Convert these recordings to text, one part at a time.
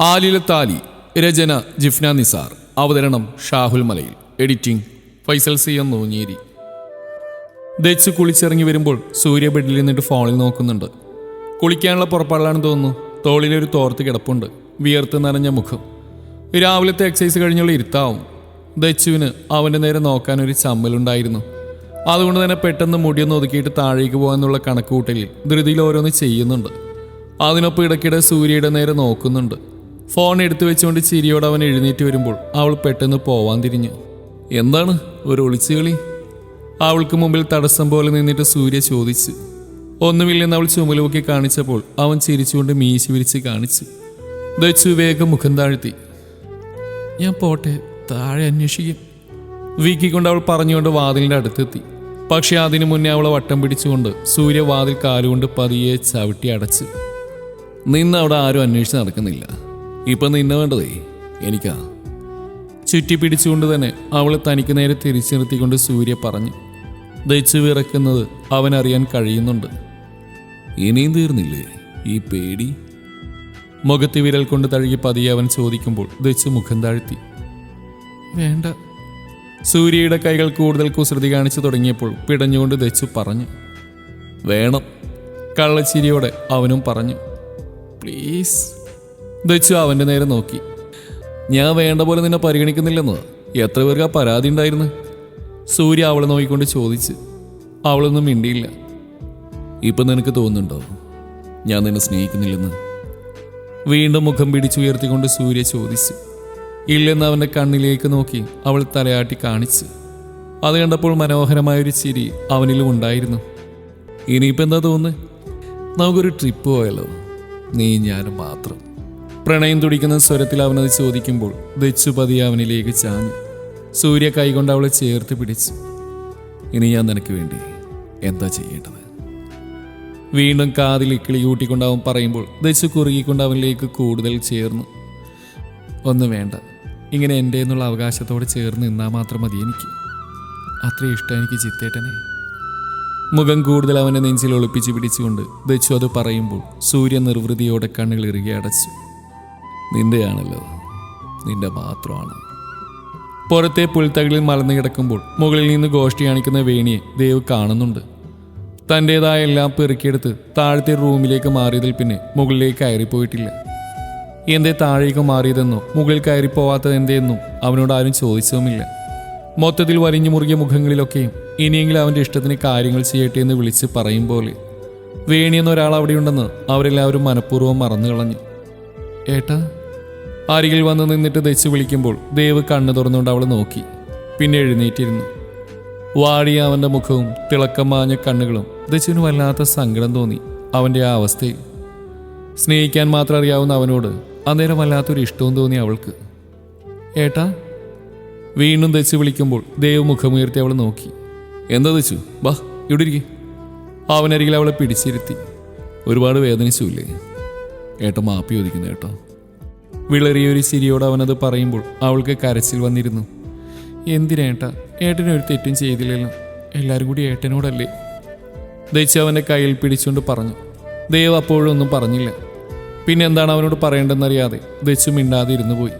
ആലില താലി രചന ജിഫ്ന നിസാർ. അവതരണം Shahul Malayil. Editing Faisal C M Noonjeri. ദച്ച് കുളിച്ചിറങ്ങി വരുമ്പോൾ സൂര്യ ബെഡിൽ നിന്നിട്ട് ഫോണിൽ നോക്കുന്നുണ്ട്. കുളിക്കാനുള്ള പുറപ്പാടാണ് തോന്നുന്നു. തോളിലൊരു തോർത്ത് കിടപ്പുണ്ട്. വിയർത്ത് നനഞ്ഞ മുഖം. രാവിലത്തെ എക്സസൈസ് കഴിഞ്ഞുള്ള ഇരുത്താവും ദച്ചുവിന് അവന്റെ നേരെ നോക്കാൻ ഒരു ചമ്മലുണ്ടായിരുന്നു. അതുകൊണ്ട് തന്നെ പെട്ടെന്ന് മുടിയൊന്ന് ഒതുക്കിയിട്ട് താഴേക്ക് പോകാനുള്ള കണക്കുകൂട്ടലിൽ ധൃതിയിൽ ഓരോന്ന് ചെയ്യുന്നുണ്ട്. അതിനൊപ്പം ഇടയ്ക്കിടെ സൂര്യയുടെ നേരെ നോക്കുന്നുണ്ട്. ഫോൺ എടുത്തു വെച്ചുകൊണ്ട് ചിരിയോടെ അവൻ എഴുന്നേറ്റ് വരുമ്പോൾ അവൾ പെട്ടെന്ന് പോവാൻ തിരിഞ്ഞു. എന്താണ്? ഒരു ഒളിച്ചുകളി അവൾക്ക് മുമ്പിൽ തടസ്സം പോലെ നിന്നിട്ട് സൂര്യ ചോദിച്ചു. ഒന്നുമില്ലെന്ന് അവൾ ചുമലുപൊക്കി കാണിച്ചപ്പോൾ അവൻ ചിരിച്ചുകൊണ്ട് മീശി വിരിച്ച് കാണിച്ചു. ദച്ചു വേഗം മുഖം താഴ്ത്തി. ഞാൻ പോട്ടെ താഴെ അന്വേഷിക്കും. വീക്കിക്കൊണ്ട് അവൾ പറഞ്ഞുകൊണ്ട് വാതിലിന്റെ അടുത്തെത്തി. പക്ഷേ അതിനു മുന്നേ അവളെ വട്ടം പിടിച്ചുകൊണ്ട് സൂര്യ വാതിൽ കാലുകൊണ്ട് പതിയെ ചവിട്ടി അടച്ചു. നിന്ന് അവിടെ ആരും അന്വേഷിച്ച് നടക്കുന്നില്ല. ഇപ്പൊ നിന്നെ വേണ്ടതേ എനിക്കാ. ചുറ്റി പിടിച്ചുകൊണ്ട് തന്നെ അവളെ തനിക്ക് നേരെ തിരിച്ചു നിർത്തിക്കൊണ്ട് സൂര്യ പറഞ്ഞു ദയിച്ചു വിറക്കുന്നത് അവനറിയാൻ കഴിയുന്നുണ്ട്. ഇനിയും തീർന്നില്ലേ ഈ പേടി? മുഖത്ത് വിരൽ കൊണ്ട് തഴുകി പതിയെ അവൻ ചോദിക്കുമ്പോൾ ദച്ച് മുഖം താഴ്ത്തി. വേണ്ട. സൂര്യയുടെ കൈകൾ കൂടുതൽ കുസൃതി കാണിച്ചു തുടങ്ങിയപ്പോൾ പിടഞ്ഞുകൊണ്ട് ദച്ചു പറഞ്ഞു വേണം. കള്ളച്ചിരിയോടെ അവനും പറഞ്ഞു പ്ലീസ്. ദച്ചു അവന്റെ നേരെ നോക്കി. ഞാൻ വേണ്ട പോലെ നിന്നെ പരിഗണിക്കുന്നില്ലെന്ന്? എത്ര പേർക്ക് ആ പരാതി ഉണ്ടായിരുന്നു? സൂര്യ അവളെ നോക്കിക്കൊണ്ട് ചോദിച്ച്. അവളൊന്നും മിണ്ടിയില്ല. ഇപ്പം നിനക്ക് തോന്നുന്നുണ്ടോ? ഞാൻ നിന്നെ സ്നേഹിക്കുന്നില്ലെന്ന്? വീണ്ടും മുഖം പിടിച്ചുയർത്തിക്കൊണ്ട് സൂര്യ ചോദിച്ചു. ഇല്ലെന്ന് അവന്റെ കണ്ണിലേക്ക് നോക്കി അവൾ തലയാട്ടി കാണിച്ച്. അത് കണ്ടപ്പോൾ മനോഹരമായൊരു ചിരി അവനിലും ഉണ്ടായിരുന്നു. ഇനിയിപ്പോൾ എന്താ തോന്നുന്നത് നമുക്കൊരു ട്രിപ്പ് പോയാലോ? നീ ഞാനും മാത്രം. പ്രണയം തുടിക്കുന്ന സ്വരത്തിൽ അവനത് ചോദിക്കുമ്പോൾ വെച്ചു പതി അവനിലേക്ക് ചാഞ്ഞു. സൂര്യ കൈകൊണ്ട് അവളെ ചേർത്ത് പിടിച്ചു. ഇനി ഞാൻ നിനക്ക് വേണ്ടി എന്താ ചെയ്യേണ്ടത്? വീണ്ടും കാതിൽ ഇക്കിളി കൂട്ടിക്കൊണ്ട് അവൻ പറയുമ്പോൾ ദച്ചു കുറുകിക്കൊണ്ട് അവനിലേക്ക് കൂടുതൽ ചേർന്നു. ഒന്നും വേണ്ട. ഇങ്ങനെ എന്റെ എന്നുള്ള അവകാശത്തോടെ ചേർന്ന് നിന്നാൽ മാത്രം മതി എനിക്ക്. അത്ര ഇഷ്ടം എനിക്ക് ചിത്തേട്ടനെ. മുഖം കൂടുതൽ അവന്റെ നെഞ്ചിൽ ഒളിപ്പിച്ച് പിടിച്ചുകൊണ്ട് ദച്ചു അത് പറയുമ്പോൾ സൂര്യ നിർവൃതിയോടെ കണ്ണുകൾ ഇറുകി അടച്ചു. നിന്റെയാണല്ലോ. നിന്റെ മാത്രമാണ്. പുറത്തെ പുൽത്തകളിൽ മലർന്നു കിടക്കുമ്പോൾ മുകളിൽ നിന്ന് ഗോഷ്ടി കാണിക്കുന്ന വേണിയെ ദേവ് കാണുന്നുണ്ട്. തന്റെതായ എല്ലാം പെറുക്കിയെടുത്ത് താഴത്തെ റൂമിലേക്ക് മാറിയതിൽ പിന്നെ മുകളിലേക്ക് കയറിപ്പോയിട്ടില്ല. എന്തേ താഴേക്ക് മാറിയതെന്നോ മുകളിൽ കയറിപ്പോവാത്തത് എന്തേന്നും അവനോട് ആരും ചോദിച്ചതുമില്ല. മൊത്തത്തിൽ വലിഞ്ഞു മുറുകിയ മുഖങ്ങളിലൊക്കെയും ഇനിയെങ്കിലും അവന്റെ ഇഷ്ടത്തിന് കാര്യങ്ങൾ ചെയ്യട്ടെ എന്ന് വിളിച്ച് പറയും പോലെ. വേണിയെന്നൊരാൾ അവിടെയുണ്ടെന്ന് അവരെല്ലാവരും മനഃപൂർവം മറന്നു കളഞ്ഞു ഏട്ടാ അരികിൽ വന്ന് നിന്നിട്ട് ദച്ച് വിളിക്കുമ്പോൾ ദേവ് കണ്ണു തുറന്നുകൊണ്ട് അവളെ നോക്കി. പിന്നെ എഴുന്നേറ്റിരുന്നു. വാടിയ അവന്റെ മുഖവും തിളക്കം മാഞ്ഞ കണ്ണുകളും ദച്ചുവിന് വല്ലാത്ത സങ്കടം തോന്നി. അവന്റെ ആ അവസ്ഥയിൽ സ്നേഹിക്കാൻ മാത്രം അറിയാവുന്ന അവനോട് അന്നേരം വല്ലാത്തൊരു ഇഷ്ടവും തോന്നി അവൾക്ക്. ഏട്ടാ? വീണ്ടും ദശു വിളിക്കുമ്പോൾ ദേവ് മുഖമുയർത്തി അവൾ നോക്കി. എന്താ ദച്ചു? വാ ഇവിടെ ഇരിക്കെ. അവനരികിൽ അവളെ പിടിച്ചിരുത്തി. ഒരുപാട് വേദനിച്ചില്ലേ? ഏട്ട മാപ്പി ചോദിക്കുന്നു കേട്ടോ. വിളറിയ സിരിയോട് അവനത് പറയുമ്പോൾ അവൾക്ക് കരച്ചിൽ വന്നിരുന്നു. എന്തിനേട്ട ഏട്ടനൊരു തെറ്റും ചെയ്തില്ലല്ലോ. എല്ലാവരും കൂടി ഏട്ടനോടല്ലേ? ദയിച്ച് അവന്റെ കയ്യിൽ പിടിച്ചുകൊണ്ട് പറഞ്ഞു. ദേവ് അപ്പോഴും ഒന്നും പറഞ്ഞില്ല. പിന്നെ എന്താണ് അവനോട് പറയേണ്ടതെന്നറിയാതെ ദച്ചു മിണ്ടാതെ ഇരുന്നു പോയി.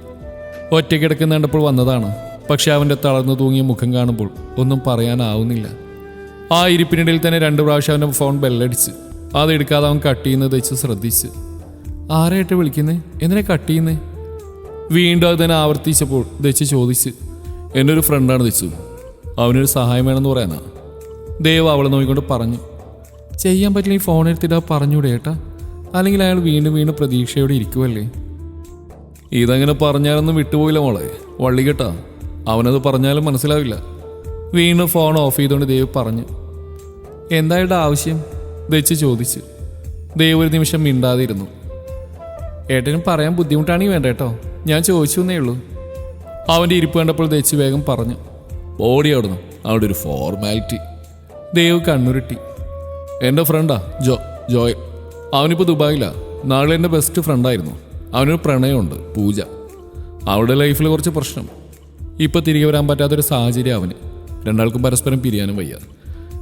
ഒറ്റക്കിടക്കുന്ന കണ്ടപ്പോൾ വന്നതാണ്. പക്ഷെ അവന്റെ തളർന്നു തൂങ്ങിയ മുഖം കാണുമ്പോൾ ഒന്നും പറയാനാവുന്നില്ല. ആ ഇരിപ്പിനിടയിൽ തന്നെ രണ്ട് പ്രാവശ്യം അവന്റെ ഫോൺ ബെല്ലടിച്ച് അതെടുക്കാതെ അവൻ കട്ട് ചെയ്യുന്നത് ദച്ചു ശ്രദ്ധിച്ച്. ആരായിട്ട് വിളിക്കുന്നേ? എന്നെ കട്ട് ചെയ്യുന്നേ? വീണ്ടും അത് തന്നെ ആവർത്തിച്ചപ്പോൾ ദച്ച് ചോദിച്ച് എന്റെ ഒരു ഫ്രണ്ടാണ് ദച്ചു. അവനൊരു സഹായം വേണമെന്ന് പറയാനാ. ദേവ് അവളെ നോക്കിക്കൊണ്ട് പറഞ്ഞു ചെയ്യാൻ പറ്റില്ല ഈ ഫോൺ എടുത്തിട്ട് പറഞ്ഞൂടെ ഏട്ടാ? അല്ലെങ്കിൽ അയാൾ വീണ്ടും വീണ്ടും പ്രതീക്ഷയോടെ ഇരിക്കുമല്ലേ ഇതങ്ങനെ പറഞ്ഞാലൊന്നും വിട്ടുപോയില്ല മോളെ. വള്ളി കേട്ടാ. അവനത് പറഞ്ഞാലും മനസ്സിലാവില്ല. വീണ്ടും ഫോൺ ഓഫ് ചെയ്തുകൊണ്ട് ദേവ് പറഞ്ഞു എന്തായിട്ട് ആവശ്യം? ദച്ച് ചോദിച്ചു. ദേവ് ഒരു നിമിഷം മിണ്ടാതിരുന്നു. ഏട്ടനും പറയാൻ ബുദ്ധിമുട്ടാണെങ്കിൽ വേണ്ട കേട്ടോ. ഞാൻ ചോദിച്ചു എന്നേ ഉള്ളൂ. അവന്റെ ഇരിപ്പ് കണ്ടപ്പോൾ ദച്ച് വേഗം പറഞ്ഞു. ഓടി അവിടുന്ന്. അവിടെ ഒരു ഫോർമാലിറ്റി ദേവ് കണ്ണുരുട്ടി. എന്റെ ഫ്രണ്ടാ ജോ ജോയ്. അവനിപ്പോൾ ദുബായിലാണ് നാളെ എന്റെ ബെസ്റ്റ് ഫ്രണ്ടായിരുന്നു അവനൊരു പ്രണയമുണ്ട് പൂജ. അവളുടെ ലൈഫിൽ കുറച്ച് പ്രശ്നം. ഇപ്പം തിരികെ വരാൻ പറ്റാത്തൊരു സാഹചര്യം അവന്. രണ്ടാൾക്കും പരസ്പരം പിരിയാനും വയ്യ.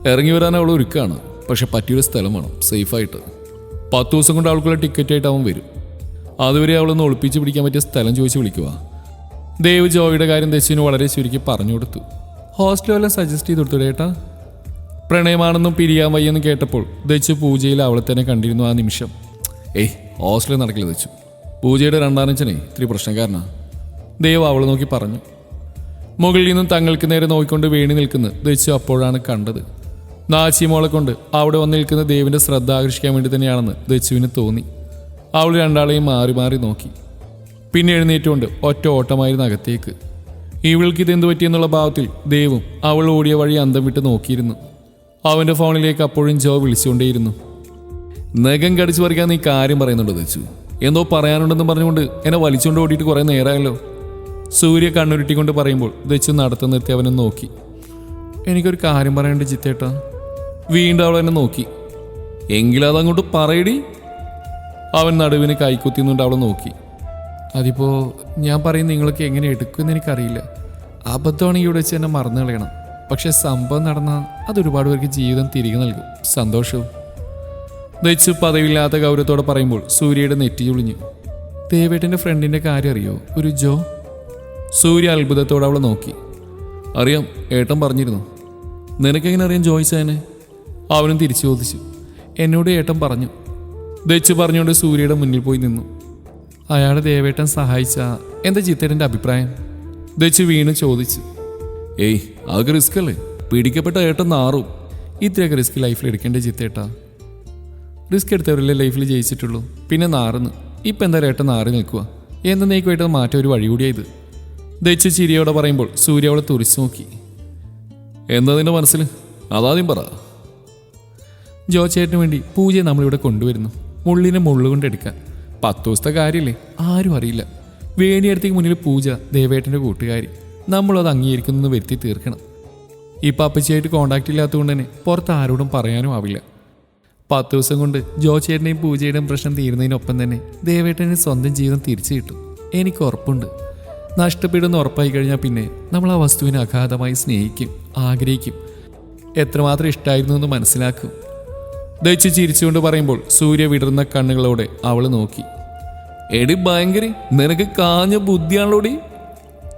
ഇറങ്ങി വരാൻ അവൾ ഒരുക്കാണ്. പക്ഷെ പറ്റിയൊരു സ്ഥലം വേണം സേഫായിട്ട് പത്ത് ദിവസം കൊണ്ട് അവൾക്കുള്ള ടിക്കറ്റായിട്ട് അവൻ വരും. അതുവരെ അവളൊന്ന് ഒളിപ്പിച്ച് പിടിക്കാൻ പറ്റിയ സ്ഥലം ചോദിച്ച് വിളിക്കുക ദേവ് ജോയിയുടെ കാര്യം ദശുവിന് വളരെ ചുരുക്കി പറഞ്ഞു കൊടുത്തു. ഹോസ്റ്റലെല്ലാം സജസ്റ്റ് ചെയ്ത് കൊടുത്തു ഏട്ടാ? പ്രണയമാണെന്നും പിരിയാൻ വയ്യെന്നും കേട്ടപ്പോൾ ദച്ചു പൂജയിൽ അവളെ തന്നെ കണ്ടിരുന്നു ആ നിമിഷം. ഏയ് ഹോസ്റ്റലിൽ നടക്കില്ല ദച്ചു. പൂജയുടെ രണ്ടാനച്ചനെ ഇത്തിരി പ്രശ്നക്കാരനാ. ദേവ് അവളെ നോക്കി പറഞ്ഞു. മുകളിൽ നിന്നും തങ്ങൾക്ക് നേരെ നോക്കിക്കൊണ്ട് വീണി നിൽക്കുന്ന ദച്ചു അപ്പോഴാണ് കണ്ടത്. നാച്ചിമോളെ കൊണ്ട് അവിടെ വന്ന് നിൽക്കുന്ന ദേവിന്റെ ശ്രദ്ധ ആകർഷിക്കാൻ വേണ്ടി തന്നെയാണെന്ന് ദച്ചുവിന് തോന്നി. അവൾ രണ്ടാളെയും മാറി മാറി നോക്കി. പിന്നെ എഴുന്നേറ്റുകൊണ്ട് ഒറ്റ ഓട്ടമായിരുന്നു അകത്തേക്ക്. ഇവൾക്ക് ഇതെന്ത് പറ്റിയെന്നുള്ള ഭാവത്തിൽ ദേവും അവൾ ഓടിയ വഴി അന്തം വിട്ട് നോക്കിയിരുന്നു. അവന്റെ ഫോണിലേക്ക് അപ്പോഴും ജോ വിളിച്ചുകൊണ്ടേയിരുന്നു. നഖം കടിച്ചു പറിക്കാൻ നീ കാര്യം പറയുന്നുണ്ട് വെച്ചു എന്തോ പറയാനുണ്ടെന്ന് പറഞ്ഞുകൊണ്ട് എന്നെ വലിച്ചുകൊണ്ട് ഓടിയിട്ട് കുറേ നേരമായല്ലോ സൂര്യ കണ്ണുരുട്ടിക്കൊണ്ട് പറയുമ്പോൾ ദച്ചു നടത്തു നിർത്തി അവനെ നോക്കി. എനിക്കൊരു കാര്യം പറയണ്ട ചിത്തേട്ടാ വീണ്ടും അവൾ എന്നെ നോക്കി. എങ്കിലതങ്ങോട്ട് പറയടി. അവൻ നടുവിന് കൈക്കുത്തിന്നുകൊണ്ട് അവളെ നോക്കി. അതിപ്പോൾ ഞാൻ പറയും നിങ്ങൾക്ക് എങ്ങനെ എടുക്കുമെന്ന് എനിക്കറിയില്ല. അബദ്ധമാണെങ്കിൽ ഇവിടെ വെച്ച് എന്നെ മറന്നു കളയണം. പക്ഷെ സംഭവം നടന്നാൽ അതൊരുപാട് പേർക്ക് ജീവിതം തിരികെ നൽകും. സന്തോഷവും. ദച്ചു പദവില്ലാത്ത ഗൗരവത്തോടെ പറയുമ്പോൾ സൂര്യയുടെ നെറ്റി ചുളിഞ്ഞു. ദേവേട്ടന്റെ ഫ്രണ്ടിന്റെ കാര്യം അറിയോ? ഒരു ജോ? സൂര്യ അത്ഭുതത്തോടെ അവളെ നോക്കി. അറിയാം ഏട്ടൻ പറഞ്ഞിരുന്നു. നിനക്കെങ്ങനെ അറിയാം ജോയ്സാനെ അവനും തിരിച്ചു ചോദിച്ചു. എന്നോട് ഏട്ടൻ പറഞ്ഞു. ദച്ചു പറഞ്ഞുകൊണ്ട് സൂര്യയുടെ മുന്നിൽ പോയി നിന്നു. അയാളെ ദേവേട്ടൻ സഹായിച്ച എന്താ ചിത്തേട്ടന്റെ അഭിപ്രായം? ദച്ചു വീണ് ചോദിച്ചു. ഏയ് അതൊക്കെ റിസ്ക് അല്ലേ? പിടിക്കപ്പെട്ട ഏട്ടൻ നാറും. ഇത്രയൊക്കെ റിസ്ക് ലൈഫിൽ എടുക്കേണ്ട ചിത്തേട്ടാ റിസ്ക് എടുത്തവരല്ലേ ലൈഫിൽ ജയിച്ചിട്ടുള്ളൂ. പിന്നെ നാറുന്നു. ഇപ്പം എന്തായാലും ഏട്ടൻ നാറി നിൽക്കുക? എന്നേക്കുമായിട്ട് മാറ്റം ഒരു വഴി കൂടിയായത് ദച്ചു ചിരിയോടെ പറയുമ്പോൾ സൂര്യ അവളെ തുറിച്ചു നോക്കി. എന്താ നിന്റെ മനസ്സിൽ? അതാദ്യം പറ. ജോ ചേട്ടന് വേണ്ടി പൂജയെ നമ്മളിവിടെ കൊണ്ടുവരുന്നു. മുള്ളിനെ മുള്ളുകൊണ്ട് എടുക്കാൻ പത്ത് ദിവസത്തെ കാര്യമില്ലേ ആരും അറിയില്ല. വേണിയടുത്തേക്ക് മുന്നിൽ പൂജ ദേവേട്ടന്റെ കൂട്ടുകാരി. നമ്മളത് അംഗീകരിക്കുന്നത് വരുത്തി തീർക്കണം. ഇപ്പം അപ്പച്ചിയായിട്ട് കോണ്ടാക്റ്റ് ഇല്ലാത്തതുകൊണ്ട് തന്നെ പുറത്ത് ആരോടും പറയാനും ആവില്ല. പത്ത് ദിവസം കൊണ്ട് ജോ ചേട്ടന്റെയും പൂജയുടെയും പ്രശ്നം തീരുന്നതിനൊപ്പം തന്നെ ദേവേട്ടന്റെ സ്വന്തം ജീവിതം തിരിച്ചു കിട്ടും. എനിക്ക് ഉറപ്പുണ്ട്. നഷ്ടപ്പെടുന്ന ഉറപ്പായി കഴിഞ്ഞാൽ പിന്നെ നമ്മൾ ആ വസ്തുവിനെ അഗാധമായി സ്നേഹിക്കും ആഗ്രഹിക്കും. എത്രമാത്രം ഇഷ്ടമായിരുന്നു എന്ന് മനസ്സിലാക്കും. ദയിച്ച് ചിരിച്ചുകൊണ്ട് പറയുമ്പോൾ സൂര്യ വിടർന്ന കണ്ണുകളോടെ അവൾ നോക്കി. എടി ഭയങ്കര നിനക്ക് കാഞ്ഞ ബുദ്ധിയാണല്ലോടി?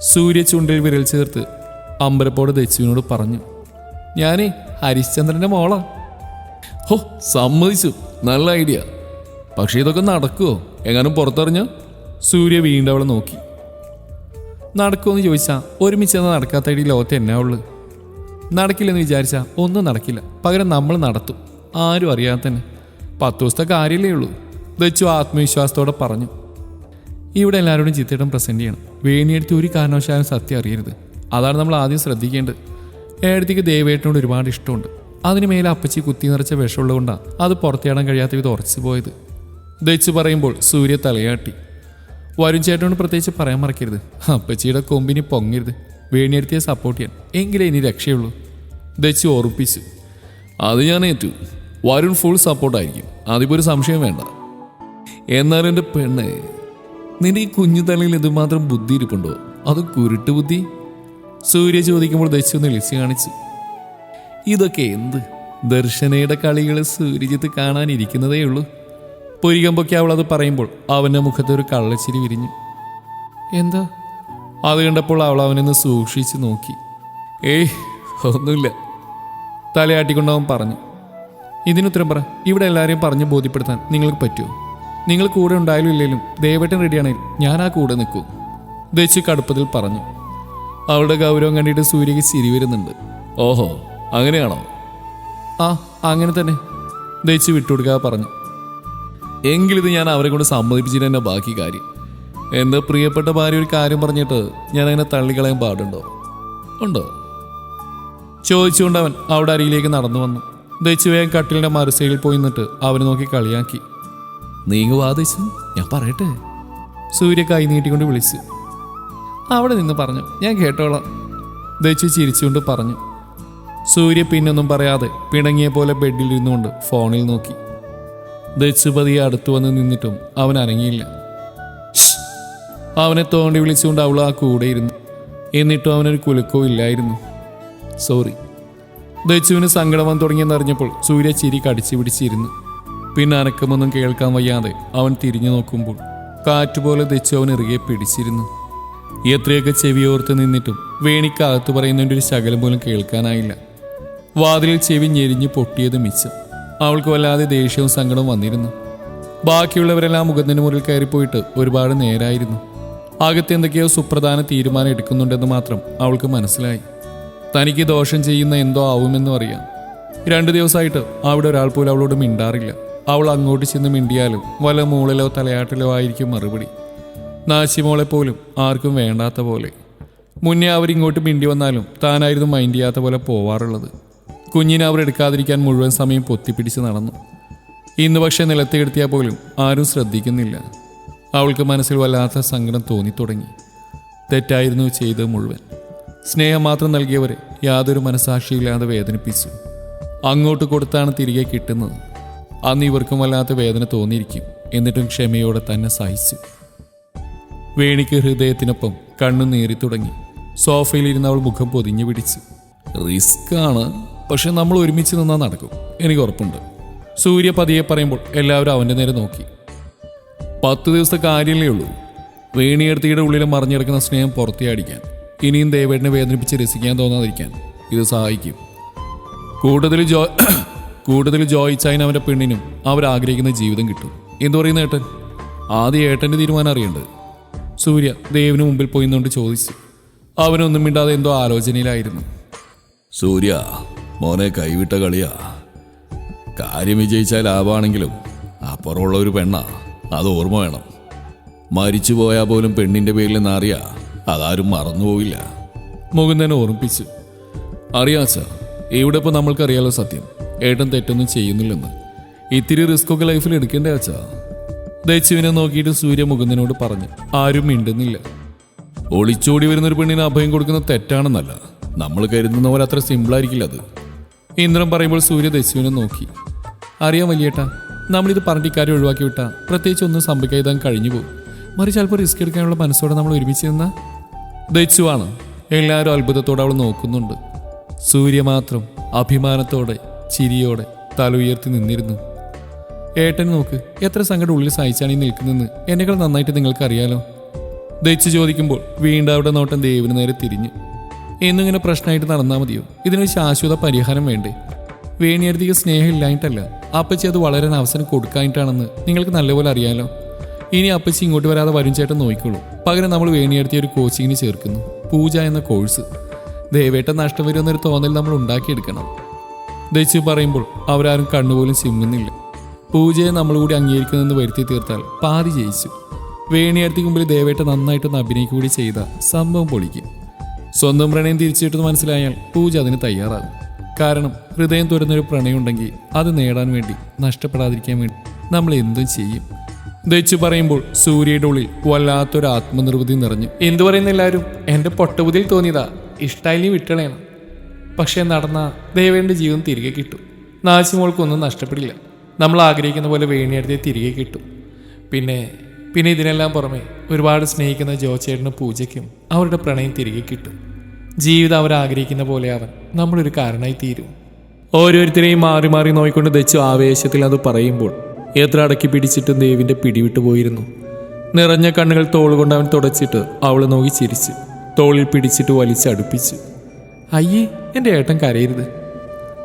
സൂര്യ ചുണ്ടിൽ വിരൽ ചേർത്ത് അമ്പരപ്പോടെ ദച്ചുവിനോട് പറഞ്ഞു. ഞാനേ ഹരിശ്ചന്ദ്രന്റെ മോളാ. ഹോ സമ്മതിച്ചു. നല്ല ഐഡിയ. പക്ഷേ ഇതൊക്കെ നടക്കുമോ എങ്ങാനും പുറത്തറിഞ്ഞ? സൂര്യ വീണ്ടും അവളെ നോക്കി. നടക്കുമെന്ന് ചോദിച്ചാൽ ഒരുമിച്ച് എന്നാൽ നടക്കാത്ത ഐഡിയ ലോകത്ത് എന്നാ ഉള്ളു. നടക്കില്ലെന്ന് വിചാരിച്ചാൽ ഒന്നും നടക്കില്ല. പകരം നമ്മൾ നടത്തും. ആരും അറിയാതെ തന്നെ. പത്ത് ദിവസത്തെ കാര്യമല്ലേ ഉള്ളൂ. ദച്ചു ആത്മവിശ്വാസത്തോടെ പറഞ്ഞു. ഇവിടെ എല്ലാവരോടും ചിത്തേട്ടം പ്രസന്റ് ചെയ്യണം. വേണിയെടുത്ത് ഒരു കാരണവശാലും സത്യം അറിയരുത്. അതാണ് നമ്മൾ ആദ്യം ശ്രദ്ധിക്കേണ്ടത്. ഏടത്തേക്ക് ദേവേട്ടനോട് ഒരുപാട് ഇഷ്ടമുണ്ട്. അതിന് മേലെ അപ്പച്ചി കുത്തി നിറച്ച വിഷമുള്ളതുകൊണ്ടാണ് അത് പുറത്തേടാൻ കഴിയാത്ത വിധം ഉറച്ചു പോയത്. ദച്ചു പറയുമ്പോൾ സൂര്യ തലയാട്ടി. വരും ചേട്ടനോട് പ്രത്യേകിച്ച് പറയാൻ മറക്കരുത്. അപ്പച്ചിയുടെ കൊമ്പിനി പൊങ്ങരുത്. വേണിയെടുത്തിയെ സപ്പോർട്ട് ചെയ്യാൻ. എങ്കിലേ ഇനി രക്ഷയുള്ളൂ. ദച്ചു ഓർപ്പിച്ചു അത് ഞാൻ ഏറ്റു. വരുൺ ഫുൾ സപ്പോർട്ടായിരിക്കും അതിപ്പോൾ ഒരു സംശയം വേണ്ട. എന്നാലും എന്റെ പെണ്ണ് നിന്റെ ഈ കുഞ്ഞു തലയിൽ എന്തുമാത്രം ബുദ്ധി ഇരിപ്പുണ്ടോ? അത് കുരുട്ട് ബുദ്ധി? സൂര്യ ചോദിക്കുമ്പോൾ ദശിച്ചൊന്ന് ഒന്ന് കാണിച്ചു. ഇതൊക്കെ എന്ത്? ദർശനയുടെ കളികൾ സൂര്യജിത്ത് കാണാനിരിക്കുന്നതേ ഉള്ളൂ. പൊരികമ്പൊക്കെ അവൾ അത് പറയുമ്പോൾ അവന്റെ മുഖത്ത് ഒരു കള്ളച്ചിരി വിരിഞ്ഞു. എന്താ? അത് കണ്ടപ്പോൾ അവൾ അവനൊന്ന് സൂക്ഷിച്ചു നോക്കി. ഏയ് ഒന്നുമില്ല. തലയാട്ടിക്കൊണ്ടവൻ പറഞ്ഞു. ഇതിനുത്തരം പറ. ഇവിടെ എല്ലാവരെയും പറഞ്ഞ് ബോധ്യപ്പെടുത്താൻ നിങ്ങൾക്ക് പറ്റുമോ നിങ്ങൾ കൂടെ ഉണ്ടായാലും ഇല്ലെങ്കിലും ദേവേട്ടൻ റെഡിയാണെങ്കിൽ ഞാൻ ആ കൂടെ നിൽക്കൂ. ദച്ചു കടുപ്പത്തിൽ പറഞ്ഞു. അവളുടെ ഗൗരവം കണ്ടിട്ട് സൂര്യക്ക് ചിരി വരുന്നുണ്ട്. ഓഹോ അങ്ങനെയാണോ? ആ അങ്ങനെ തന്നെ. ദച്ചു വിട്ടുകൊടുക്കാതെ പറഞ്ഞു. എങ്കിലിത് ഞാൻ അവരെ കൊണ്ട് സമ്മതിപ്പിച്ചിട്ട് തന്നെ ബാക്കി കാര്യം. എന്റെ പ്രിയപ്പെട്ട ഭാര്യ ഒരു കാര്യം പറഞ്ഞിട്ട് ഞാൻ അങ്ങനെ തള്ളിക്കളയാൻ പാടുണ്ടോ? ഉണ്ടോ? ചോദിച്ചുകൊണ്ട് അവൻ അവിടെ അരിയിലേക്ക് നടന്നു വന്നു. ദയിച്ചു വേഗം കട്ടിലിന്റെ മറുസൈഡിൽ പോയി നിന്നിട്ട് അവനെ നോക്കി കളിയാക്കി. നീങ്ങ് വാദിച്ചു ഞാൻ പറയട്ടെ? സൂര്യ കൈ നീട്ടിക്കൊണ്ട് വിളിച്ചു. അവിടെ നിന്ന് പറഞ്ഞു ഞാൻ കേട്ടോളാം. ദയിച്ചു ചിരിച്ചുകൊണ്ട് പറഞ്ഞു. സൂര്യ പിന്നൊന്നും പറയാതെ പിണങ്ങിയ പോലെ ബെഡിൽ ഇരുന്നുകൊണ്ട് ഫോണിൽ നോക്കി. ദയിച്ചു പതിയെ അടുത്തു വന്ന് നിന്നിട്ടും അവൻ അനങ്ങിയില്ല. അവനെ തോണ്ടി വിളിച്ചുകൊണ്ട് അവൾ ആ കൂടെ ഇരുന്നു. എന്നിട്ടും അവനൊരു കുലുക്കവും ഇല്ലായിരുന്നു. സോറി ദച്ചുവിന് സങ്കടം തുടങ്ങിയെന്നറിഞ്ഞപ്പോൾ സൂര്യ ചിരി കടിച്ചു പിടിച്ചിരുന്നു. പിന്നെ അനക്കമൊന്നും കേൾക്കാൻ വയ്യാതെ അവൻ തിരിഞ്ഞു നോക്കുമ്പോൾ കാറ്റുപോലെ ദച്ചു അവൻ ഇറുകെ പിടിച്ചിരുന്നു. എത്രയൊക്കെ ചെവിയോർത്ത് നിന്നിട്ടും വേണിക്കകത്ത് പറയുന്നതിന്റെ ഒരു ശകലം പോലും കേൾക്കാനായില്ല. വാതിലിൽ ചെവി ഞെരിഞ്ഞ് പൊട്ടിയത് മിച്ചം. അവൾക്ക് വല്ലാതെ ദേഷ്യവും സങ്കടവും വന്നിരുന്നു. ബാക്കിയുള്ളവരെല്ലാം മുഖത്തിന് മുറിൽ കയറിപ്പോയിട്ട് ഒരുപാട് നേരായിരുന്നു. അകത്ത് എന്തൊക്കെയോ സുപ്രധാന തീരുമാനം എടുക്കുന്നുണ്ടെന്ന് മാത്രം അവൾക്ക് മനസ്സിലായി. തനിക്ക് ദോഷം ചെയ്യുന്ന എന്തോ ആവുമെന്നും അറിയാം. രണ്ടു ദിവസമായിട്ട് അവിടെ ഒരാൾ പോലും അവളോട് മിണ്ടാറില്ല. അവൾ അങ്ങോട്ട് ചെന്ന് മിണ്ടിയാലും വല്ല മൂളിലോ തലയാട്ടിലോ ആയിരിക്കും മറുപടി. നാശിമോളെ പോലും ആർക്കും വേണ്ടാത്ത പോലെ. മുന്നേ അവരിങ്ങോട്ട് മിണ്ടി വന്നാലും താനായിരുന്നു മൈൻഡ് ചെയ്യാത്ത പോലെ പോവാറുള്ളത്. കുഞ്ഞിനെ അവർ എടുക്കാതിരിക്കാൻ മുഴുവൻ സമയം പൊത്തിപ്പിടിച്ച് നടന്നു. ഇന്ന് പക്ഷേ നിലത്ത് കിടത്തിയാൽ പോലും ആരും ശ്രദ്ധിക്കുന്നില്ല. അവൾക്ക് മനസ്സിൽ വല്ലാത്ത സങ്കടം തോന്നിത്തുടങ്ങി. തെറ്റായിരുന്നു ചെയ്തത് മുഴുവൻ. സ്നേഹം മാത്രം നൽകിയവരെ യാതൊരു മനസാക്ഷിയില്ലാതെ വേദനിപ്പിച്ചു. അങ്ങോട്ട് കൊടുത്താണ് തിരികെ കിട്ടുന്നത്. അന്ന് ഇവർക്കും വല്ലാത്ത വേദന തോന്നിയിരിക്കും. എന്നിട്ടും ക്ഷമയോടെ തന്നെ സഹിച്ചു. വേണിക്ക് ഹൃദയത്തിനൊപ്പം കണ്ണു നീറി തുടങ്ങി. സോഫയിലിരുന്ന് അവൾ മുഖം പൊതിഞ്ഞു പിടിച്ചു. റിസ്ക് ആണ്. പക്ഷെ നമ്മൾ ഒരുമിച്ച് നിന്നാൽ നടക്കും. എനിക്ക് ഉറപ്പുണ്ട്. സൂര്യ പതിയെ പറയുമ്പോൾ എല്ലാവരും അവന്റെ നേരെ നോക്കി. പത്ത് ദിവസത്തെ കാര്യമല്ലേ ഉള്ളൂ. വേണിയെടുത്തിയുടെ ഉള്ളിൽ മറിഞ്ഞിടക്കുന്ന സ്നേഹം പുറത്തിയാടിക്കാൻ. ഇനിയും ദേവേടിനെ വേദനിപ്പിച്ച് രസിക്കാൻ തോന്നാതിരിക്കാൻ ഇത് സഹായിക്കും. കൂടുതൽ ജോ കൂടുതൽ ജോയിച്ചായനും അവന്റെ പെണ്ണിനും അവരാഗ്രഹിക്കുന്ന ജീവിതം കിട്ടും. എന്തു പറയുന്നു ഏട്ടൻ? ആദ്യം ഏട്ടന്റെ തീരുമാനം അറിയേണ്ടത് സൂര്യ ദേവിന് മുമ്പിൽ പോയി നിന്നുകൊണ്ട് ചോദിച്ചു. അവനൊന്നും മിണ്ടാതെ എന്തോ ആലോചനയിലായിരുന്നു. സൂര്യ മോനെ കൈവിട്ട കളിയാ. കാര്യം വിജയിച്ചാൽ ലാഭമാണെങ്കിലും അപ്പുറമുള്ള ഒരു പെണ്ണാ. അത് ഓർമ്മ വേണം. മരിച്ചു പോയാൽ പോലും പെണ്ണിന്റെ പേരിൽ നാറിയ. അതാരും മറന്നുപോയില്ല മുകുന്ദനെ ഓർമ്മിപ്പിച്ചു. അറിയാച്ച ഇവിടെ ഇപ്പോൾ നമ്മൾക്കറിയാലോ സത്യം. ഏട്ടൻ തെറ്റൊന്നും ചെയ്യുന്നില്ലെന്ന്. ഇത്തിരി റിസ്ക് ഒക്കെ ലൈഫിൽ എടുക്കേണ്ട അച്ഛാ? ദച്ചുവിനെ നോക്കിയിട്ട് സൂര്യ മുകുന്ദനോട് പറഞ്ഞു ആരും മിണ്ടുന്നില്ല. ഒളിച്ചോടി വരുന്ന ഒരു പെണ്ണിന് അഭയം കൊടുക്കുന്ന തെറ്റാണെന്നല്ല. നമ്മൾ കരുതുന്ന പോലെ അത്ര സിമ്പിളായിരിക്കില്ല അത്. ഇന്ദ്രൻ പറയുമ്പോൾ സൂര്യ ദച്ചുവിനെ നോക്കി. അറിയാം വലിയേട്ടാ നമ്മളിത് പറഞ്ഞിട്ട് ഇക്കാര്യം ഒഴിവാക്കി വിട്ടാ പ്രത്യേകിച്ച് ഒന്നും സംഭവിക്കാതെ കഴിഞ്ഞു പോകും മറിച്ച് അല്പം റിസ്ക് എടുക്കാനുള്ള മനസ്സോടെ നമ്മൾ ഒരുമിച്ച് നിന്നാ? ദച്ചുവാണ് എല്ലാവരും അത്ഭുതത്തോടെ അവൾ നോക്കുന്നുണ്ട്. സൂര്യ മാത്രം അഭിമാനത്തോടെ ചിരിയോടെ തല ഉയർത്തി നിന്നിരുന്നു. ഏട്ടൻ നോക്ക് എത്ര സങ്കടം ഉള്ളിൽ സഹിച്ചാണ് ഈ നിൽക്കുന്നതെന്ന് എന്നെക്കാൾ നന്നായിട്ട് നിങ്ങൾക്കറിയാലോ? ദച്ചു ചോദിക്കുമ്പോൾ വീണ്ടും അവിടെ നോട്ടം ദേവിന് നേരെ തിരിഞ്ഞു. എന്നിങ്ങനെ പ്രശ്നമായിട്ട് നടന്നാൽ മതിയോ? ഇതിനൊരു ശാശ്വത പരിഹാരം വേണ്ടേ? വേണിയധികം സ്നേഹം ഇല്ലായിട്ടല്ല അപ്പച്ചി അത് വളരെ അവസരം കൊടുക്കാനായിട്ടാണെന്ന് നിങ്ങൾക്ക് നല്ലപോലെ അറിയാലോ? ഇനി അപ്പച്ചി ഇങ്ങോട്ട് വരാതെ വരും ചേട്ടൻ നോക്കിക്കോളൂ. പകരം നമ്മൾ വേണിയെടുത്തിയ ഒരു കോച്ചിങ്ങിന് ചേർക്കുന്നു. പൂജ എന്ന കോഴ്സ് ദേവേട്ട നഷ്ടം വരുമെന്നൊരു തോന്നൽ നമ്മൾ ഉണ്ടാക്കിയെടുക്കണം. ദയിച്ചു പറയുമ്പോൾ അവരാരും കണ്ണുപോലും ചിമ്മുന്നില്ല. പൂജയെ നമ്മൾ കൂടി അംഗീകരിക്കുന്നെന്ന് വരുത്തി തീർത്താൽ പാതി ജയിച്ചു. വേണിയടുത്തി മുമ്പിൽ ദേവേട്ട നന്നായിട്ടൊന്ന് അഭിനയിക്കുക കൂടി ചെയ്ത സംഭവം പൊളിക്കും. സ്വന്തം പ്രണയം തിരിച്ചിട്ടെന്ന് മനസ്സിലായാൽ പൂജ അതിന് തയ്യാറാകും. കാരണം ഹൃദയം തുരുന്നൊരു പ്രണയം ഉണ്ടെങ്കിൽ അത് നേടാൻ വേണ്ടി നഷ്ടപ്പെടാതിരിക്കാൻ വേണ്ടി നമ്മൾ എന്തും ചെയ്യും. ദച്ചു പറയുമ്പോൾ സൂര്യയുടെ ഉള്ളിൽ വല്ലാത്തൊരു ആത്മനിർവൃതി നിറഞ്ഞു. എന്തു പറയുന്ന എല്ലാവരും? എന്റെ പൊട്ടബുദ്ധിയിൽ തോന്നിയതാ. ഇഷ്ടായി വിട്ടണേണം പക്ഷേ നടന്ന ദേവേന്റെ ജീവൻ തിരികെ കിട്ടും. നാശിമോൾക്കൊന്നും നഷ്ടപ്പെടില്ല. നമ്മൾ ആഗ്രഹിക്കുന്ന പോലെ വേണിയെടുത്തേ തിരികെ കിട്ടും. പിന്നെ പിന്നെ ഇതിനെല്ലാം പുറമെ ഒരുപാട് സ്നേഹിക്കുന്ന ജോച്ചേട്ടന് പൂജയ്ക്കും അവരുടെ പ്രണയം തിരികെ കിട്ടും. ജീവിതം അവരാഗ്രഹിക്കുന്ന പോലെ അവൻ നമ്മളൊരു കാരണമായി തീരും. ഓരോരുത്തരെയും മാറി മാറി നോയിക്കൊണ്ട് ദച്ചു ആവേശത്തിൽ അത് പറയുമ്പോൾ എത്ര അടക്കി പിടിച്ചിട്ടും ദേവിന്റെ പിടിവിട്ടു പോയിരുന്നു. നിറഞ്ഞ കണ്ണുകൾ തോളുകൊണ്ട് അവൻ തുടച്ചിട്ട് അവൾ നോക്കി ചിരിച്ചു തോളിൽ പിടിച്ചിട്ട് വലിച്ചടുപ്പിച്ച് അയ്യേ എന്റെ ഏട്ടൻ കരയരുത്.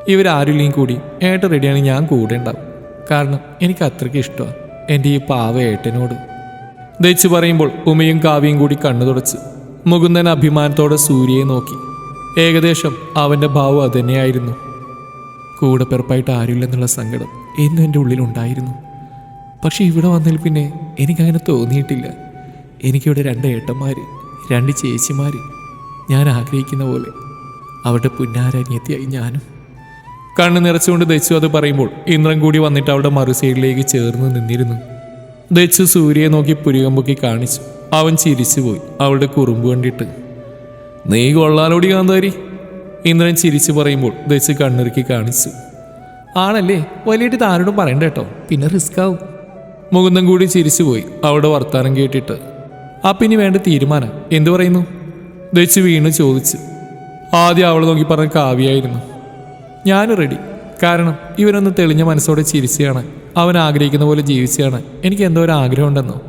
ഇവരാരില്ലെങ്കിൽ കൂടി ഏട്ടൻ റെഡിയാണ് ഞാൻ കൂടെ ഉണ്ടാവും. കാരണം എനിക്ക് അത്രയ്ക്ക് ഇഷ്ടമാണ് എന്റെ ഈ പാവ ഏട്ടനോട്. ദച്ചു പറയുമ്പോൾ ഉമയും കാവ്യയും കൂടി കണ്ണു തുടച്ചു മുകുന്ദൻ അഭിമാനത്തോടെ സൂര്യയെ നോക്കി. ഏകദേശം അവന്റെ ഭാവം അതുതന്നെയായിരുന്നു കൂടെ പിറപ്പായിട്ട് ആരുമില്ലെന്നുള്ള സങ്കടം. എന്നും എന്റെ ഉള്ളിലുണ്ടായിരുന്നു. പക്ഷേ ഇവിടെ വന്നതിൽ പിന്നെ എനിക്കങ്ങനെ തോന്നിയിട്ടില്ല. എനിക്കിവിടെ രണ്ട് ഏട്ടന്മാർ രണ്ട് ചേച്ചിമാർ ഞാൻ ആഗ്രഹിക്കുന്ന പോലെ. അവരുടെ പുന്നാരനിയത്തിയായി ഞാനും. കണ്ണ് നിറച്ചുകൊണ്ട് ദച്ചു അത് പറയുമ്പോൾ ഇന്ദ്രൻ കൂടി വന്നിട്ട് അവളുടെ മറുസൈഡിലേക്ക് ചേർന്ന് നിന്നിരുന്നു. ദച്ചു സൂര്യയെ നോക്കി പുരുകമ്പൊക്കി കാണിച്ചു. അവൻ ചിരിച്ചുപോയി അവളുടെ കുറുമ്പ് കണ്ടിട്ട്. നീ കൊള്ളാലോടി കാന്താരി ഇന്ദ്രൻ ചിരിച്ചു പറയുമ്പോൾ ദച്ചു കണ്ണിറുക്കി കാണിച്ചു. ആണല്ലേ? വലിയിട്ട് താരോടും പറയണ്ട കേട്ടോ. പിന്നെ റിസ്ക് ആവും. മുകുന്ദം കൂടി ചിരിച്ചുപോയി. അവളുടെ വർത്താനം കേട്ടിട്ട്. അപ്പിനി വേണ്ട തീരുമാനം. എന്തു പറയുന്നു? ദച്ച് വീണ് ചോദിച്ചു. ആദ്യം അവൾ നോക്കി പറഞ്ഞ കാവ്യായിരുന്നു. ഞാൻ റെഡി കാരണം ഇവനൊന്ന് തെളിഞ്ഞ മനസ്സോടെ ചിരിച്ചാണ്. അവൻ ആഗ്രഹിക്കുന്ന പോലെ ജീവിച്ചാണ്. എനിക്ക് എന്തോ ഒരു ആഗ്രഹം ഉണ്ടെന്നോ?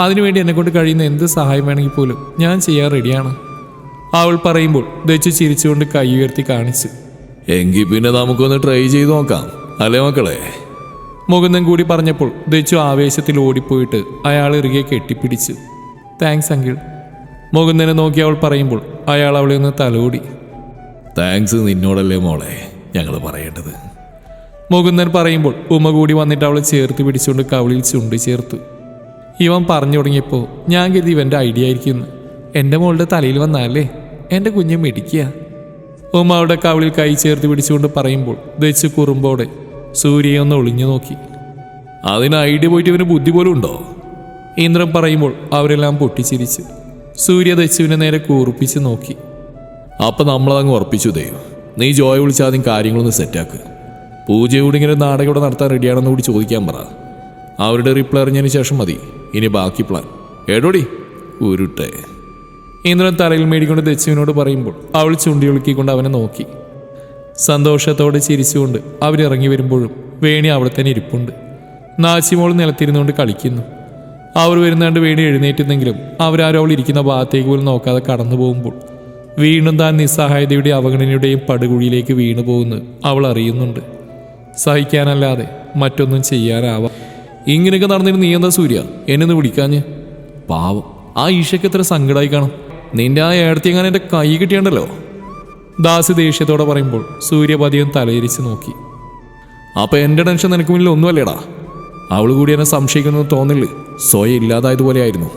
അതിനുവേണ്ടി എന്നെക്കൊണ്ട് കഴിയുന്ന എന്ത് സഹായം വേണമെങ്കിൽ പോലും ഞാൻ ചെയ്യാൻ റെഡിയാണ് അവൾ പറയുമ്പോൾ ദച്ചു ചിരിച്ചുകൊണ്ട് കൈ ഉയർത്തി കാണിച്ചു. എങ്കിൽ പിന്നെ നമുക്കൊന്ന് ട്രൈ ചെയ്ത് നോക്കാം. അല്ലേ മക്കളെ? മുകുന്ദൻ കൂടി പറഞ്ഞപ്പോൾ ദച്ചു ആവേശത്തിൽ ഓടിപ്പോയിട്ട് അയാൾ ഇറുകെ കെട്ടിപ്പിടിച്ച് താങ്ക്സ് അങ്കിൾ മുകുന്ദനെ നോക്കി അവൾ പറയുമ്പോൾ അയാൾ അവളെ ഒന്ന് തലോടി. താങ്ക്സ് നിന്നോടല്ലേ മോളെ ഞങ്ങൾ പറയേണ്ടത്. മുകുന്ദൻ പറയുമ്പോൾ ഉമ്മ കൂടി വന്നിട്ട് അവളെ ചേർത്ത് പിടിച്ചുകൊണ്ട് കവിളിൽ ചുണ്ട് ചേർത്തു. ഇവൻ പറഞ്ഞു തുടങ്ങിയപ്പോൾ ഞാൻ കരുതി ഇവന്റെ ഐഡിയ ആയിരിക്കുന്നു എന്റെ മോളുടെ തലയിൽ വന്നാലേ എന്റെ കുഞ്ഞ് മിടിക്കുക ഉമ്മ അവളുടെ കവിളിൽ കൈ ചേർത്ത് പിടിച്ചുകൊണ്ട് പറയുമ്പോൾ ദച്ച് കുറുമ്പോടെ സൂര്യയെ ഒന്ന് ഒളിഞ്ഞു നോക്കി. അതിന് ഐഡിയ പോയിട്ട് ഇവന് ബുദ്ധി പോലും ഉണ്ടോ? ഇന്ദ്രൻ പറയുമ്പോൾ അവരെല്ലാം പൊട്ടിച്ചിരിച്ച് സൂര്യ ദച്ചുവിനെ നേരെ കൂർപ്പിച്ച് നോക്കി. അപ്പൊ നമ്മളതങ്ങ് ഉറപ്പിച്ചു ദൈവം. നീ ജോയ വിളിച്ച് ആദ്യം കാര്യങ്ങളൊന്ന് സെറ്റാക്ക്. പൂജയോട് ഇങ്ങനെ നാടകം ഇവിടെ നടത്താൻ റെഡിയാണെന്ന് കൂടി ചോദിക്കാൻ പറ. അവരുടെ റിപ്ലൈ അറിഞ്ഞതിന് ശേഷം മതി. ഇനി ബാക്കി പ്ലാൻ ഏടോടി ഉരുട്ടെ. ഇന്ദ്രൻ തലയിൽ മേടിക്കൊണ്ട് ദച്ചുവിനോട് പറയുമ്പോൾ അവൾ ചുണ്ടിയൊളുക്കിക്കൊണ്ട് അവനെ നോക്കി. സന്തോഷത്തോടെ ചിരിച്ചുകൊണ്ട് അവരിറങ്ങി വരുമ്പോഴും വേണി അവിടെ തന്നെ ഇരിപ്പുണ്ട്. നാച്ചിമോൾ നിലത്തിരുന്നുകൊണ്ട് കളിക്കുന്നു. അവർ വരുന്നാണ്ട് വേണി എഴുന്നേറ്റുന്നെങ്കിലും അവരാരോ അവൾ ഇരിക്കുന്ന ഭാഗത്തേക്ക് പോലും നോക്കാതെ കടന്നു പോകുമ്പോൾ വീണ്ടും താൻ നിസ്സഹായതയുടെ അവഗണനയുടെയും പടുകുഴിയിലേക്ക് വീണു പോകുന്നു അവൾ അറിയുന്നുണ്ട്. സഹിക്കാനല്ലാതെ മറ്റൊന്നും ചെയ്യാനാവാം. ഇങ്ങനെയൊക്കെ നടന്നിട്ട് നീ എന്താ സൂര്യ? എന്നെ വിളിക്കാഞ്ഞ്. പാവം ആ ഈശയ്ക്ക് എത്ര സങ്കടമായി കാണും. നിന്റെ ആ ഏടത്തി എങ്ങനെ എന്റെ കൈ കിട്ടിയണ്ടല്ലോ? ദാസ് ദേഷ്യത്തോടെ പറയുമ്പോൾ സൂര്യപതിയും തലയിരിച്ച് നോക്കി. അപ്പോൾ എന്റെ ടെൻഷൻ നിനക്ക് മുന്നിൽ ഒന്നുമല്ലേടാ? അവൾ കൂടി എന്നെ സംശയിക്കുന്നത് തോന്നില്ലേ. സ്വയം ഇല്ലാതായതുപോലെയായിരുന്നു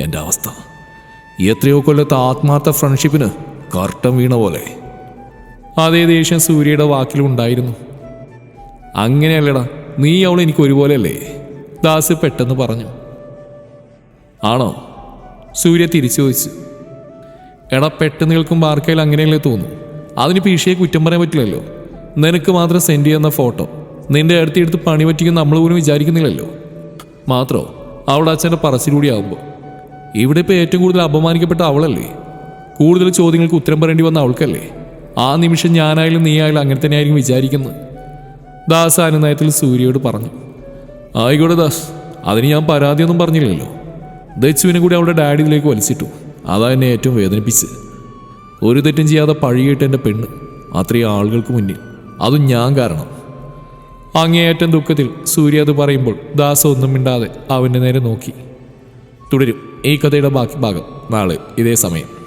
എന്റെ അവസ്ഥ. എത്രയോ കൊല്ലത്തെ ആത്മാർത്ഥ ഫ്രണ്ട്ഷിപ്പിന് കർട്ടം വീണ പോലെ. അതേ ദേഷ്യം സൂര്യയുടെ വാക്കിലും ഉണ്ടായിരുന്നു. അങ്ങനെയല്ലടാ നീ അവൾ എനിക്ക് ഒരുപോലെയല്ലേ? ദാസ് പെട്ടെന്ന് പറഞ്ഞു. ആണോ? സൂര്യ തിരിച്ചു ചോദിച്ചു. എടാ പെട്ടെന്ന് കേൾക്കുമ്പോൾ ആർക്കെങ്കിലും അങ്ങനെയല്ലേ തോന്നും? അതിനിപ്പോൾ ഈഷയെ കുറ്റം പറയാൻ പറ്റില്ലല്ലോ. നിനക്ക് മാത്രം സെൻഡ് ചെയ്യുന്ന ഫോട്ടോ നിന്റെ അടുത്ത് എടുത്ത് പണി പറ്റിക്കുന്ന നമ്മൾ പോലും വിചാരിക്കുന്നില്ലല്ലോ. മാത്രോ അവളുടെ അച്ഛന്റെ പറച്ചിലൂടെ ആകുമ്പോൾ ഇവിടെ ഇപ്പോൾ ഏറ്റവും കൂടുതൽ അപമാനിക്കപ്പെട്ട അവളല്ലേ? കൂടുതൽ ചോദ്യങ്ങൾക്ക് ഉത്തരം പറയേണ്ടി വന്ന അവൾക്കല്ലേ? ആ നിമിഷം ഞാനായാലും നീ ആയാലും അങ്ങനെ തന്നെയായിരിക്കും വിചാരിക്കുന്നത്. ദാസ് അനുനയത്തിൽ സൂര്യയോട് പറഞ്ഞു. ആയിക്കോട്ടെ ദാസ് അതിന് ഞാൻ പരാതിയൊന്നും പറഞ്ഞില്ലല്ലോ. ദച്ചുവിനെ കൂടി അവളുടെ ഡാഡിയിലേക്ക് വലിച്ചിട്ടു. അതാ എന്നെ ഏറ്റവും വേദനിപ്പിച്ച് ഒരു തെറ്റും ചെയ്യാതെ പഴിയിട്ട് എന്റെ പെണ്ണ് അത്രയും ആളുകൾക്ക് മുന്നിൽ. അതും ഞാൻ കാരണം. അങ്ങേയറ്റം ദുഃഖത്തിൽ സൂര്യ അത് പറയുമ്പോൾ ദാസ ഒന്നും മിണ്ടാതെ അവന്റെ നേരെ നോക്കി. തുടരും. ഈ കഥയുടെ ബാക്കി ഭാഗം നാളെ ഇതേ സമയം.